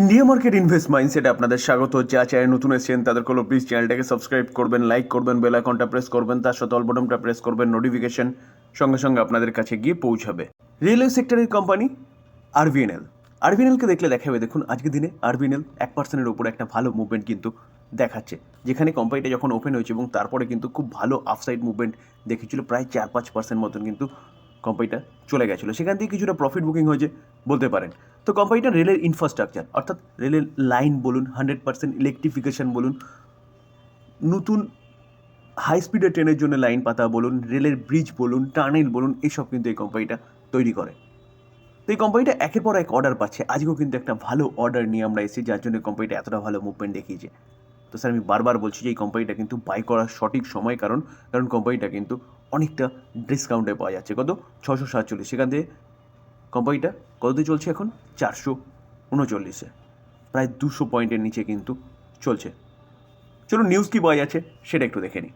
India market invest মাইন্ডসেটে আপনাদের স্বাগত। যা চ্যানেল নতুন এসেছেন তাদের কোনো প্লিজ চ্যানেলটাকে সাবস্ক্রাইব করবেন লাইক করবেন বেল আইকনটা প্রেস করবেন, তার সাথে অল বটনটা প্রেস করবেন নোটিফিকেশন সঙ্গে সঙ্গে আপনাদের কাছে গিয়ে পৌঁছাবে। রেলওয়ে সেক্টরের কোম্পানি আরভিএনএল আরভিএনএলকে দেখলে দেখাবে, দেখুন আজকের দিনে আরভিএনএল এক পার্সেন্টের উপরে একটা ভালো মুভমেন্ট কিন্তু দেখাচ্ছে। যেখানে কোম্পানিটা যখন ওপেন হয়েছে এবং তারপরে কিন্তু খুব ভালো আফসাইড মুভমেন্ট দেখেছিল, প্রায় চার পাঁচ পার্সেন্ট মতন কিন্তু কোম্পানিটা চলে গেছিল। সেখান থেকে কিছুটা প্রফিট বুকিং হয়েছে বলতে পারেন। তো কোম্পানিটা রেলের ইনফ্রাস্ট্রাকচার অর্থাৎ রেলের লাইন বলুন হান্ড্রেড পার্সেন্ট ইলেকট্রিফিকেশন বলুন, নতুন হাই স্পিডের ট্রেনের জন্য লাইন পাতা বলুন রেলের ব্রিজ বলুন টানেল বলুন, এসব কিন্তু এই কোম্পানিটা তৈরি করে। তো এই কোম্পানিটা একের পর এক অর্ডার পাচ্ছে। আজকেও কিন্তু একটা ভালো অর্ডার নিয়ে আমরা এসেছি, যার জন্য কোম্পানিটা এতটা ভালো মুভমেন্ট দেখিয়েছে। তো স্যার আমি বারবার বলছি যে এই কোম্পানিটা কিন্তু বাই করার সঠিক সময় কারণ কারণ কোম্পানিটা কিন্তু অনেকটা ডিসকাউন্টে পাওয়া যাচ্ছে। কত? ছশো সাতচল্লিশ। সেখান থেকে কোম্পানিটা কততে চলছে এখন? চারশো উনচল্লিশে। প্রায় দুশো পয়েন্টের নিচে কিন্তু চলছে। চলুন নিউজ কী পাওয়া যাচ্ছে সেটা একটু দেখে নিই।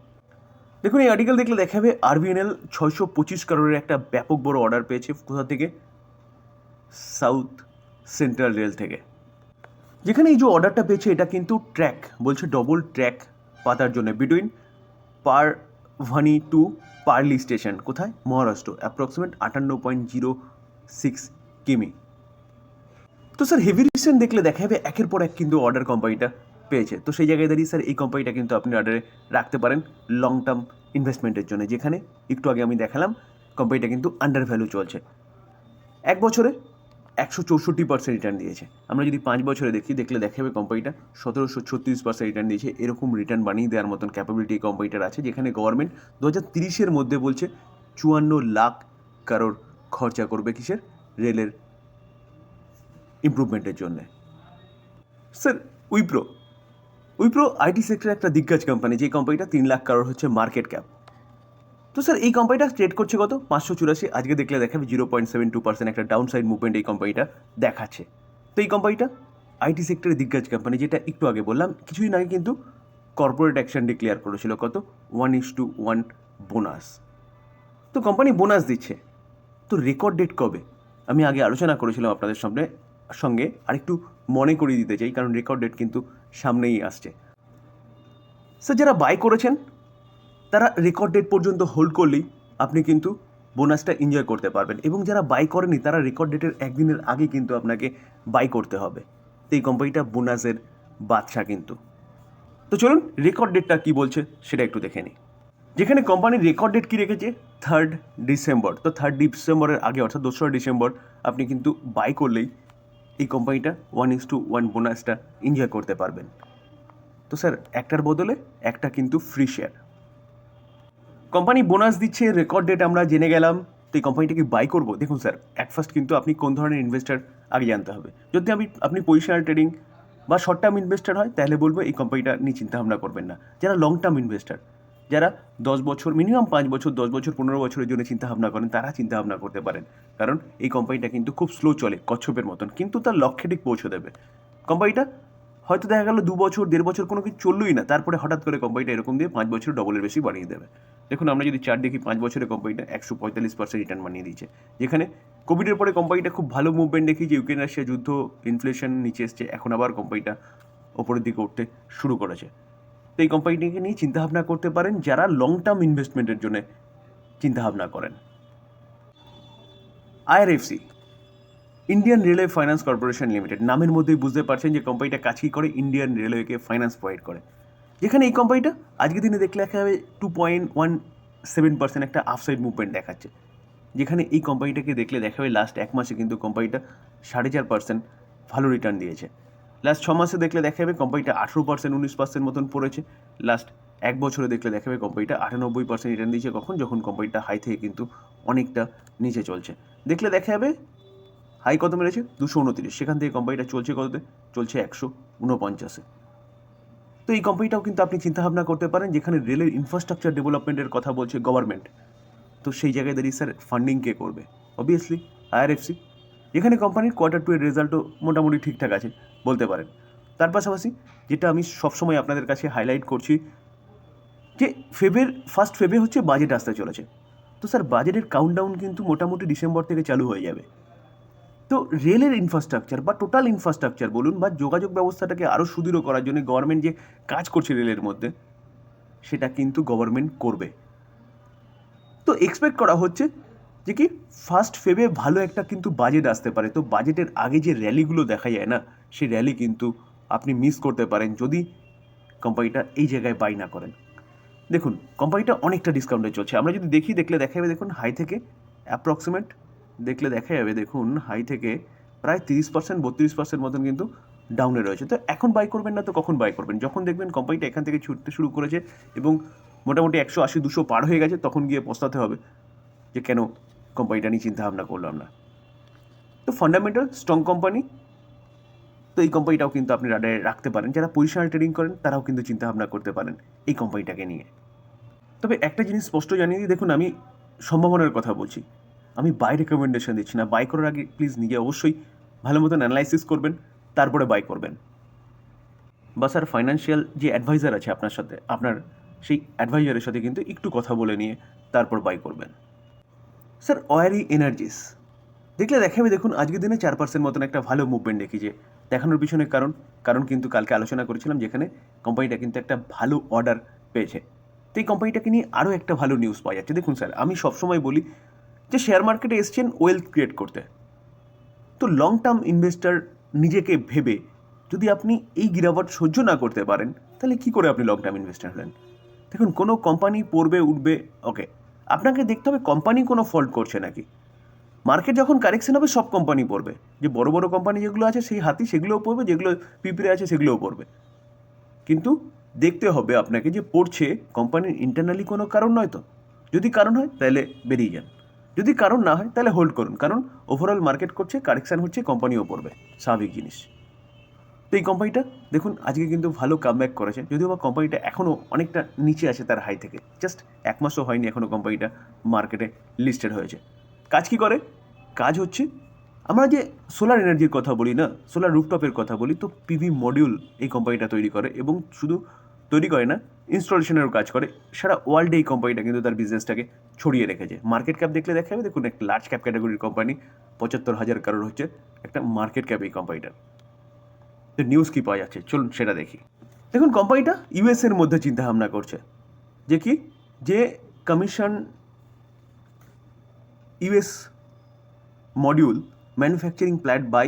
দেখুন, এই আর্টিকেল দেখলে দেখা দেখাবে আরবিএনএল ছয়শো পঁচিশ কারোরের একটা ব্যাপক বড় অর্ডার পেয়েছে কোথা থেকে? সাউথ সেন্ট্রাল রেল থেকে। যেখানে এই যে অর্ডারটা পেয়েছে, এটা কিন্তু ট্র্যাক বলছে ডবল ট্র্যাক পাতার জন্য between Parbhani to Parli station কোথায়? মহারাষ্ট্র অ্যাপ্রক্সিমেট আটান্ন পয়েন্ট জিরো সিক্স কিমি। তো স্যার হেভি রিসেন্ট দেখলে দেখা যাবে একের পর এক কিন্তু অর্ডার কোম্পানিটা পেয়েছে। তো সেই জায়গায় দাঁড়িয়ে স্যার এই কোম্পানিটা কিন্তু আপনি অর্ডারে রাখতে পারেন লং টার্ম ইনভেস্টমেন্টের জন্য। যেখানে একটু আগে আমি দেখালাম কোম্পানিটা কিন্তু আন্ডার ভ্যালু চলছে। এক বছরে একশো চৌষট্টি পার্সেন্ট রিটার্ন দিয়েছে। আমরা যদি পাঁচ বছরে দেখি, দেখলে দেখা যাবে কোম্পানিটা সতেরোশো ছত্রিশ পার্সেন্ট রিটার্ন দিয়েছে। এরকম রিটার্ন বানিয়ে দেওয়ার মতন ক্যাপাবিলিটি এই কোম্পানিটার আছে, যেখানে গভর্নমেন্ট দু হাজার তিরিশের মধ্যে বলছে চুয়ান্ন লাখ কারোর খরচা করবে কিসের? রেলের ইমপ্রুভমেন্টের জন্যে। স্যার, উইপ্রো। উইপ্রো আইটি সেক্টরে একটা দিগ্গজ কোম্পানি যে কোম্পানিটা তিন লাখ কারোর হচ্ছে মার্কেট ক্যাপ তো স্যার, এই কোম্পানিটা ট্রেড করছে কত? পাঁচশো চুরাশি। আজকে দেখলে দেখাবে zero point seven two percent একটা ডাউন সাইড মুভমেন্ট এই কোম্পানিটা দেখাচ্ছে। তো এই কোম্পানিটা আইটি সেক্টরে দিগ্গজ কোম্পানি যেটা একটু আগে বললাম, কিছুদিন আগে কিন্তু কর্পোরেট অ্যাকশন ডিক্লেয়ার করেছিল কত? One is to one bonus তো কোম্পানি বোনাস দিচ্ছে। তো রেকর্ড ডেট কবে? আমি আগে আলোচনা করেছিলাম আপনাদের সামনে, সঙ্গে আরেকটু মনে করিয়ে দিতে চাই, কারণ রেকর্ড ডেট কিন্তু সামনেই আসছে। স্যার, যারা বাই করেছেন তারা রেকর্ড ডেট পর্যন্ত হোল্ড করলেই আপনি কিন্তু বোনাসটা এনজয় করতে পারবেন এবং যারা বাই করেনি, তারা রেকর্ড ডেটের একদিনের আগে কিন্তু আপনাকে বাই করতে হবে। তো এই কোম্পানিটা বোনাসের বাদশা কিন্তু। তো চলুন রেকর্ড ডেটটা কী বলছে সেটা একটু দেখে নিই। যেখানে কোম্পানির রেকর্ড ডেট কী রেখেছে? থার্ড ডিসেম্বর তো থার্ড ডিসেম্বরের আগে, অর্থাৎ দোসরা ডিসেম্বর আপনি কিন্তু বাই করলেই এই কোম্পানিটা ওয়ান ইস টু ওয়ান বোনাসটা এনজয় করতে পারবেন। তো স্যার একটার বদলে একটা কিন্তু ফ্রি শেয়ার কোম্পানি বোনাস দিচ্ছে রেকর্ড ডেট আমরা জেনে গেলাম, তো এই কোম্পানিটাকে বাই করব? দেখুন স্যার অ্যাট ফার্স্ট কিন্তু আপনি কোন ধরনের ইনভেস্টার আগে জানতে হবে। যদি আমি, আপনি পজিশনাল ট্রেডিং বা শর্ট টার্ম ইনভেস্টার হয়, তাহলে বলব এই কোম্পানিটা নিয়ে চিন্তা ভাবনা করবেন না। যারা লং টার্ম ইনভেস্টার যারা দশ বছর মিনিমাম পাঁচ বছর, দশ বছর, পনেরো বছরের জন্য চিন্তা ভাবনা করেন, তারা চিন্তা ভাবনা করতে পারেন। কারণ এই কোম্পানিটা কিন্তু খুব স্লো চলে, কচ্ছপের মতন, কিন্তু তার লক্ষ্যে ঠিক পৌঁছে দেবে। কোম্পানিটা হয়তো দেখা গেল দু বছর, দেড় বছর কোনো কিছু চললই না। তারপরে হঠাৎ করে কোম্পানিটা এরকম দিয়ে পাঁচ বছর ডবলের বেশি বাড়িয়ে দেবে। দেখুন, আমরা যদি চার দেখি, পাঁচ বছরের কোম্পানিটা একশো পঁয়তাল্লিশ পার্সেন্ট রিটার্ন বানিয়ে দিয়েছে। যেখানে কোভিডের পরে কোম্পানিটা খুব ভালো মুভমেন্ট দেখি যে ইউক্রেন রাশিয়া যুদ্ধ ইনফ্লেশন নিচে এসছে, এখন আবার কোম্পানিটা ওপরের দিকে উঠতে শুরু করেছে। তো এই কোম্পানিটিকে নিয়ে চিন্তাভাবনা করতে পারেন, যারা লং টার্ম ইনভেস্টমেন্টের জন্য চিন্তাভাবনা করেন। IRFC Indian railway finance corporation limited নামের মধ্যেই বুঝতে পারছেন যে কোম্পানিটা কাছেই করে? ইন্ডিয়ান রেলওয়েকে ফাইন্যান্স প্রোভাইড করে। যেখানে এই কোম্পানিটা আজকের দিনে দেখলে দেখা যাবে two point one seven percent একটা আফসাইড মুভমেন্ট দেখাচ্ছে। যেখানে এই কোম্পানিটাকে দেখলে দেখা যাবে লাস্ট এক মাসে কিন্তু কোম্পানিটা সাড়ে চার পার্সেন্ট ভালো রিটার্ন দিয়েছে। লাস্ট ছ মাসে দেখলে দেখা যাবে কোম্পানিটা আঠেরো পার্সেন্ট উনিশ পার্সেন্ট মতন পড়েছে। লাস্ট এক বছরে দেখলে দেখা যাবে কোম্পানিটা আটানব্বই পার্সেন্ট রিটার্ন দিয়েছে কখন? যখন কোম্পানিটা হাই থেকে কিন্তু অনেকটা নিচে চলছে। দেখলে দেখা যাবে হাই কত মেরেছে দুশো উনত্রিশ। সেখান থেকে কোম্পানিটা চলছে কততে? চলছে একশো উনপঞ্চাশে। তো এই কোম্পানিটাও কিন্তু আপনি চিন্তাভাবনা করতে পারেন যেখানে রেলের ইনফ্রাস্ট্রাকচার ডেভেলপমেন্টের কথা বলছে গভর্নমেন্ট তো সেই জায়গায় দাঁড়িয়ে স্যার ফান্ডিং কে করবে? অবভিয়াসলি আইআরএফসি এখানে কোম্পানির কোয়ার্টার টু এর রেজাল্টও মোটামুটি ঠিকঠাক আছে, বলতে পারেন। তার পাশাপাশি যেটা আমি সবসময় আপনাদের কাছে হাইলাইট করছি, যে ফেবের ফার্স্ট ফেবে হচ্ছে বাজেট আসতে চলেছে। তো স্যার বাজেটের কাউন্টডাউন কিন্তু মোটামুটি ডিসেম্বর থেকে চালু হয়ে যাবে। তো রেলের ইনফ্রাস্ট্রাকচার বা টোটাল ইনফ্রাস্ট্রাকচার বলুন বা যোগাযোগ ব্যবস্থাটাকে আরও সুদৃঢ় করার জন্য গভর্নমেন্ট যে কাজ করছে রেলের মধ্যে, সেটা কিন্তু গভর্নমেন্ট করবে। তো এক্সপেক্ট করা হচ্ছে যে কি ফার্স্ট ফেবে ভালো একটা কিন্তু বাজেট আসতে পারে। তো বাজেটের আগে যে র্যালিগুলো দেখা যায় না সেই র্যালি কিন্তু আপনি মিস করতে পারেন যদি কোম্পানিটা এই জায়গায় বাই না করেন। দেখুন কোম্পানিটা অনেকটা ডিসকাউন্টে চলছে। আমরা যদি দেখি, দেখলে দেখা যাবে দেখুন হাই থেকে অ্যাপ্রক্সিমেট দেখলে দেখা যাবে, দেখুন হাই থেকে প্রায় তিরিশ পার্সেন্ট বত্রিশ পার্সেন্ট মতন কিন্তু ডাউনে রয়েছে। তো এখন বাই করবেন না, তো কখন বাই করবেন? যখন দেখবেন কোম্পানিটা এখান থেকে ছুটতে শুরু করেছে এবং মোটামুটি একশো আশি দুশো পার হয়ে গেছে, তখন গিয়ে পস্তাতে হবে যে কেন কোম্পানিটা নিয়ে চিন্তা ভাবনা করলাম না। তো ফান্ডামেন্টাল স্ট্রং কোম্পানি তো এই কোম্পানিটাও কিন্তু আপনি রাডারে রাখতে পারেন। যারা পজিশনাল ট্রেডিং করেন, তারাও কিন্তু চিন্তা ভাবনা করতে পারেন এই কোম্পানিটাকে নিয়ে। তবে একটা জিনিস স্পষ্ট জানিয়ে দিই, দেখুন, আমি সম্ভাবনার কথা বলছি। আমি বাই রেকমেন্ডেশন দিচ্ছি না। বাই করার আগে প্লিজ নিজে অবশ্যই ভালো মতন অ্যানালাইসিস করবেন, তারপরে বাই করবেন। বা স্যার ফাইন্যান্সিয়াল যে অ্যাডভাইজার আছে আপনার সাথে, আপনার সেই অ্যাডভাইজারের সাথে কিন্তু একটু কথা বলে নিয়ে তারপর বাই করবেন। স্যার অয়ারি এনার্জিস দেখলে দেখে আমি দেখুন, আজকের দিনে চার পার্সেন্ট মতন একটা ভালো মুভমেন্ট দেখি যে, দেখানোর পিছনে কারণ কারণ কিন্তু কালকে আলোচনা করেছিলাম যেখানে কোম্পানিটা কিন্তু একটা ভালো অর্ডার পেয়েছে। তো এই কোম্পানিটাকে নিয়ে আরও একটা ভালো নিউজ পাওয়া যাচ্ছে। দেখুন স্যার আমি সবসময় বলি যে শেয়ার মার্কেটে এসছেন ওয়েলথ ক্রিয়েট করতে। তো লং টার্ম ইনভেস্টার নিজেকে ভেবে যদি আপনি এই গিরাবট সহ্য না করতে পারেন, তাহলে কি করে আপনি লং টার্ম ইনভেস্টার হলেন? দেখুন, কোনো কোম্পানি পড়বে, উঠবে ওকে আপনাকে দেখতে হবে কোম্পানি কোনো ফল্ট করছে নাকি। মার্কেট যখন কারেকশন হবে, সব কোম্পানি পড়বে। যে বড় বড় কোম্পানি যেগুলো আছে, সেই হাতি সেগুলোও পড়বে, যেগুলো পিঁপড়ে আছে, সেগুলোও পড়বে। কিন্তু দেখতে হবে আপনাকে যে পড়ছে কোম্পানির ইন্টারনালি কোনো কারণ নয় তো। যদি কারণ হয়, তাহলে বেরিয়ে যান। যদি কারণ না হয়, তাহলে হোল্ড করুন। কারণ ওভারঅল মার্কেট করছে কারেকশান হচ্ছে কোম্পানিও পড়বে। স্বাভাবিক জিনিস। তো এই কোম্পানিটা দেখুন, আজকে কিন্তু ভালো কামব্যাক করেছে। যদিও বা কোম্পানিটা এখনও অনেকটা নিচে আছে তার হাই থেকে। জাস্ট এক মাসও হয়নি এখনও কোম্পানিটা মার্কেটে লিস্টেড হয়েছে। কাজ কি করে? কাজ হচ্ছে, আমরা যে সোলার এনার্জির কথা বলি না সোলার রুফটপের কথা বলি, তো পিভি মডিউল এই কোম্পানিটা তৈরি করে এবং শুধু তৈরি করে না ইনস্টলেশনেরও কাজ করে। সারা ওয়ার্ল্ডে এই কোম্পানিটা কিন্তু তার বিজনেসটাকে ছড়িয়ে রেখেছে। মার্কেট ক্যাপ দেখলে দেখা যাবে দেখুন একটা লার্জ ক্যাপ ক্যাটাগরির কোম্পানি পঁচাত্তর হাজার কারোর হচ্ছে একটা মার্কেট ক্যাপ এই কোম্পানিটার তো নিউজ কী পাওয়া যাচ্ছে? চলুন সেটা দেখি। দেখুন কোম্পানিটা ইউএসের মধ্যে চিন্তা ভাবনা করছে। যে কি? যে commission US module manufacturing plant by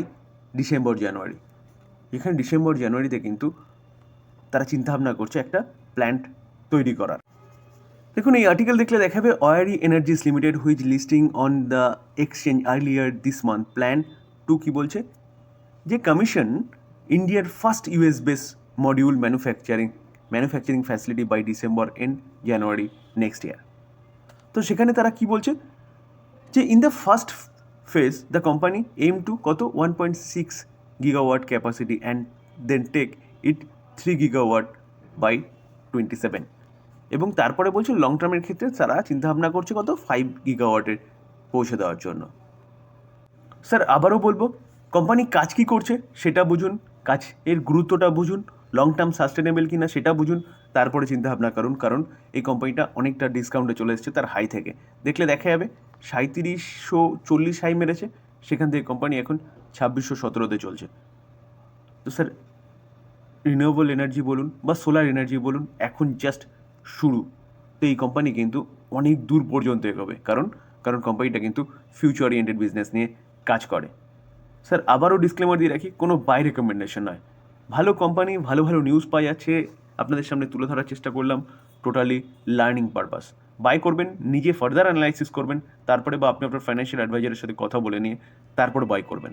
December January এখানে ডিসেম্বর জানুয়ারিতে কিন্তু তারা চিন্তাভাবনা করছে একটা প্ল্যান্ট তৈরি করার। দেখুন, এই আর্টিকেল দেখলে দেখাবে Waaree energies limited which listing on the exchange earlier this month plan to কী বলছে? যে কমিশন ইন্ডিয়ার first US base module manufacturing manufacturing facility by December end January next year তো সেখানে তারা কি বলছে? যে in the first phase the company aim to কত? One point six gigawatt capacity and then take it three gigawatt by twenty seven এবং তারপরে বলছে লং টার্মের ক্ষেত্রে তারা চিন্তাভাবনা করছে কত? ফাইভ গিগাওয়াটের পৌঁছে দেওয়ার জন্য। স্যার, আবারও বলব কোম্পানি কাজ কি করছে সেটা বুঝুন, কাজ এর গুরুত্বটা বুঝুন লং টার্ম সাস্টেনেবল কিনা সেটা বুঝুন, তারপরে চিন্তাভাবনা করুন, কারণ এই কোম্পানিটা অনেকটা ডিসকাউন্টে চলে এসেছে, তার হাই থেকে। দেখলে দেখা যাবে সাঁত্রিশশো চল্লিশ হাই মেরেছে, সেখান থেকে কোম্পানি এখন ছাব্বিশশো সতেরোতে চলছে। তো স্যার রিনিউয়েবল এনার্জি বলুন বা সোলার এনার্জি বলুন, এখন জাস্ট শুরু। তো এই কোম্পানি কিন্তু অনেক দূর পর্যন্ত এগোবে। কারণ কারণ কোম্পানিটা কিন্তু ফিউচার ওরিয়েন্টেড বিজনেস নিয়ে কাজ করে। স্যার আবারও ডিসক্লেমার দিয়ে রাখি, কোনো বাই রেকমেন্ডেশন নয়। ভালো কোম্পানি ভালো ভালো নিউজ পাওয়া যাচ্ছে, আপনাদের সামনে তুলে ধরার চেষ্টা করলাম টোটালি লার্নিং পারপাস বাই করবেন, নিজে ফার্দার অ্যানালাইসিস করবেন, তারপরে বা আপনি আপনার ফাইন্যান্সিয়াল অ্যাডভাইজারের সাথে কথা বলে নিয়ে, তারপর বাই করবেন।